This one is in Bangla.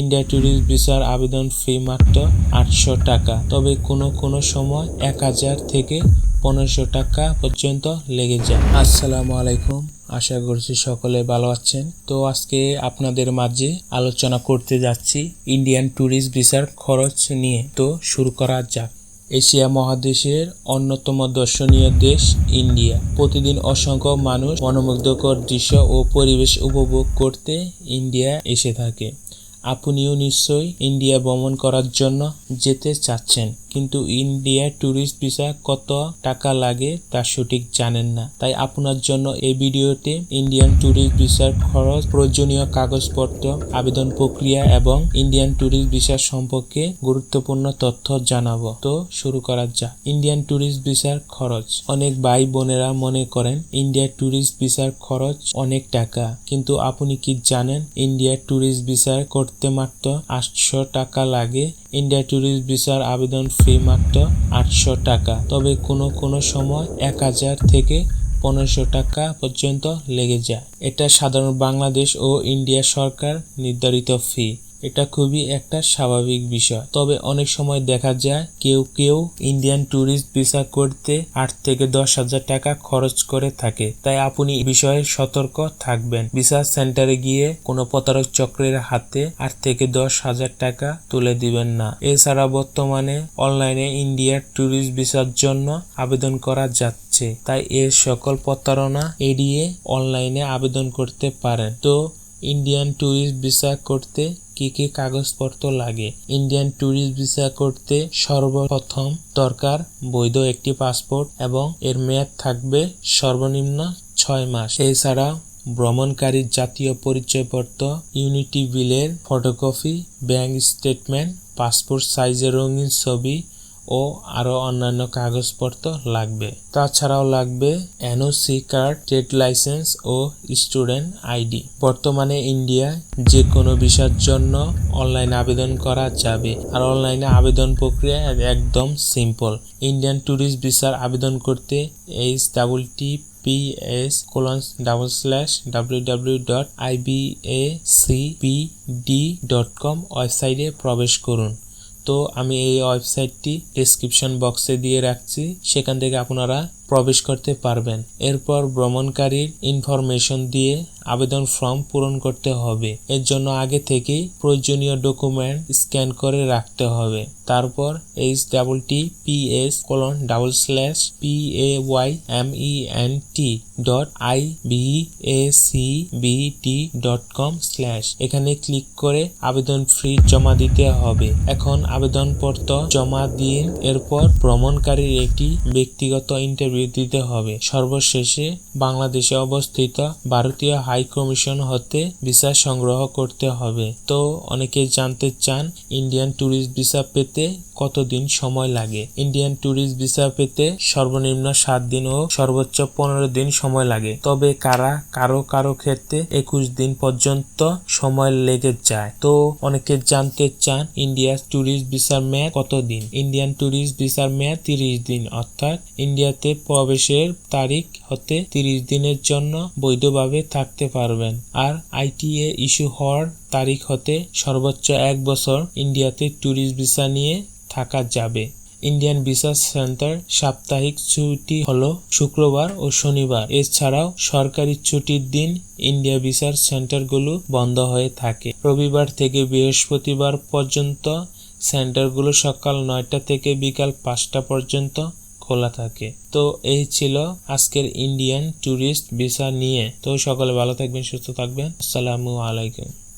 ইন্ডিয়া ট্যুরিস্ট ভিসার আবেদন ফি মাত্র আটশো টাকা, তবে কোনো কোনো সময় এক হাজার থেকে পনেরোশো টাকা পর্যন্ত লেগে যায়। আসসালামু আলাইকুম, আশা করছি সকলে ভালো আছেন। তো আজকে আপনাদের মাঝে আলোচনা করতে যাচ্ছি ইন্ডিয়ান ট্যুরিস্ট ভিসার খরচ নিয়ে। তো শুরু করা যাক। এশিয়া মহাদেশের অন্যতম দর্শনীয় দেশ ইন্ডিয়া। প্রতিদিন অসংখ্য মানুষ মনোমুগ্ধকর দৃশ্য ও পরিবেশ উপভোগ করতে ইন্ডিয়া এসে থাকে। আপনিও নিশ্চয়ই ইন্ডিয়া ভ্রমণ করার জন্য যেতে চাচ্ছেন। কিন্তু ইন্ডিয়া ট্যুরিস্ট ভিসা কত টাকা লাগে তা সঠিক জানেন না। তাই আপনার জন্য এই ভিডিওতে ইন্ডিয়ান ট্যুরিস্ট ভিসার খরচ, প্রয়োজনীয় কাগজপত্র, আবেদন প্রক্রিয়া এবং ইন্ডিয়ান ট্যুরিস্ট ভিসা সম্পর্কে গুরুত্বপূর্ণ তথ্য জানাব। তো শুরু করা যাক। ইন্ডিয়ান ট্যুরিস্ট ভিসার খরচ। অনেক ভাই বোনেরা মনে করেন, ইন্ডিয়া ট্যুরিস্ট ভিসার খরচ অনেক টাকা। কিন্তু আপনি কি জানেন, ইন্ডিয়া ট্যুরিস্ট ভিসার করতে মাত্র আটশো টাকা লাগে ইন্ডিয়া ট্যুরিস্ট ভিসার আবেদন ফি মাত্র আটশো টাকা, তবে কোনো কোনো সময় এক হাজার থেকে পনেরোশো টাকা পর্যন্ত লেগে যায়। এটা সাধারণ বাংলাদেশ ও ইন্ডিয়া সরকার নির্ধারিত ফি। এটা খুবই একটা স্বাভাবিক বিষয়। তবে অনেক সময় দেখা যায় কেউ কেউ ইন্ডিয়ান ট্যুরিস্ট ভিসা করতে আট থেকে দশ হাজার টাকা খরচ করে থাকে। তাই আপনি বিষয়ে সতর্ক থাকবেন। ভিসা সেন্টারে গিয়ে কোনো প্রতারক চক্রের হাতে আট থেকে দশ হাজার টাকা তুলে দিবেন না। এছাড়া বর্তমানে অনলাইনে ইন্ডিয়ার ট্যুরিস্ট ভিসার জন্য আবেদন করা যাচ্ছে। তাই এর সকল প্রতারণা এড়িয়ে অনলাইনে আবেদন করতে পারেন। তো ইন্ডিয়ান ট্যুরিস্ট ভিসা করতে কি কি কাগজপত্র লাগে? ইন্ডিয়ান ট্যুরিস্ট ভিসা করতে সর্বপ্রথম দরকার বৈধ একটি পাসপোর্ট এবং এর মেয়াদ থাকবে সর্বনিম্ন ছয় মাস। এছাড়া ভ্রমণকারীর জাতীয় পরিচয়পত্র ইউনিটি বিলের ফটোকপি ব্যাংক স্টেটমেন্ট পাসপোর্ট সাইজের রঙিন ছবি ও আরও অন্যান্য কাগজপত্র লাগবে। তাছাড়াও লাগবে এনওসি কার্ড ট্রেড লাইসেন্স ও স্টুডেন্ট আইডি। বর্তমানে ইন্ডিয়ায় যে কোনো ভিসার জন্য অনলাইন আবেদন করা যাবে। আর অনলাইনে আবেদন প্রক্রিয়া একদম সিম্পল। ইন্ডিয়ান ট্যুরিস্ট ভিসার আবেদন করতে H double T P S colon double slash W W dot I B A C P D dot com ওয়েবসাইটে প্রবেশ করুন। তো আমি এই ওয়েবসাইটটি ডিসক্রিপশন বক্সে দিয়ে রাখছি। সেখান থেকে আপনারা প্রবেশ করতে পারবেন। এরপর ভ্রমণকারীর ইনফরমেশন দিয়ে আবেদন ফর্ম পূরণ করতে হবে। এর জন্য আগে থেকেই প্রয়োজনীয় ডকুমেন্ট স্ক্যান করে রাখতে হবে। তারপর H double T P S colon double slash P A Y M E N T dot I B A C B T dot com slash এখানে ক্লিক করে আবেদন ফি জমা দিতে হবে। এখন আবেদনপত্র জমা দিন। এরপর ভ্রমণকারীর একটি ব্যক্তিগত ইন্টারভিউ দিতে হবে। সর্বশেষে বাংলাদেশে অবস্থিত ভারতীয় হাই কমিশন হতে ভিসা সংগ্রহ করতে হবে। তো, অনেকে জানতে চান, ইন্ডিয়ান ট্যুরিস্ট ভিসা পেতে কতদিন সময় লাগে? ইন্ডিয়ান ট্যুরিস্ট ভিসা পেতে সর্বনিম্ন সাত দিন ও সর্বোচ্চ পনেরো দিন সময় লাগে। তবে কারা, কারও কারও ক্ষেত্রে একুশ দিন পর্যন্ত সময় লেগে যায়। তো অনেকে জানতে চান ইন্ডিয়া ট্যুরিস্ট ভিসার মেয়াদ কতদিন? ইন্ডিয়ান ট্যুরিস্ট ভিসার মেয়াদ তিরিশ দিন, অর্থাৎ ইন্ডিয়াতে প্রবেশের তারিখ হতে তিরিশ দিনের জন্য বৈধভাবে থাকতে পারবেন। আর আইটিএ ইস্যু হওয়ার তারিখ হতে সর্বোচ্চ এক বছর ইন্ডিয়াতে ট্যুরিস্ট ভিসা নিয়ে থাকা যাবে। ইন্ডিয়ান ভিসা সেন্টার সাপ্তাহিক ছুটি হলো শুক্রবার ও শনিবার। এছাড়াও সরকারি ছুটির দিন ইন্ডিয়া ভিসার সেন্টারগুলো বন্ধ হয়ে থাকে। রবিবার থেকে বৃহস্পতিবার পর্যন্ত সেন্টারগুলো সকাল নয়টা থেকে বিকাল পাঁচটা পর্যন্ত খোলা থাকে। তো এই ছিল আজকের ইন্ডিয়ান ট্যুরিস্ট ভিসা নিয়ে। তো সকলে ভালো থাকবেন, সুস্থ থাকবেন। আসসালামু আলাইকুম।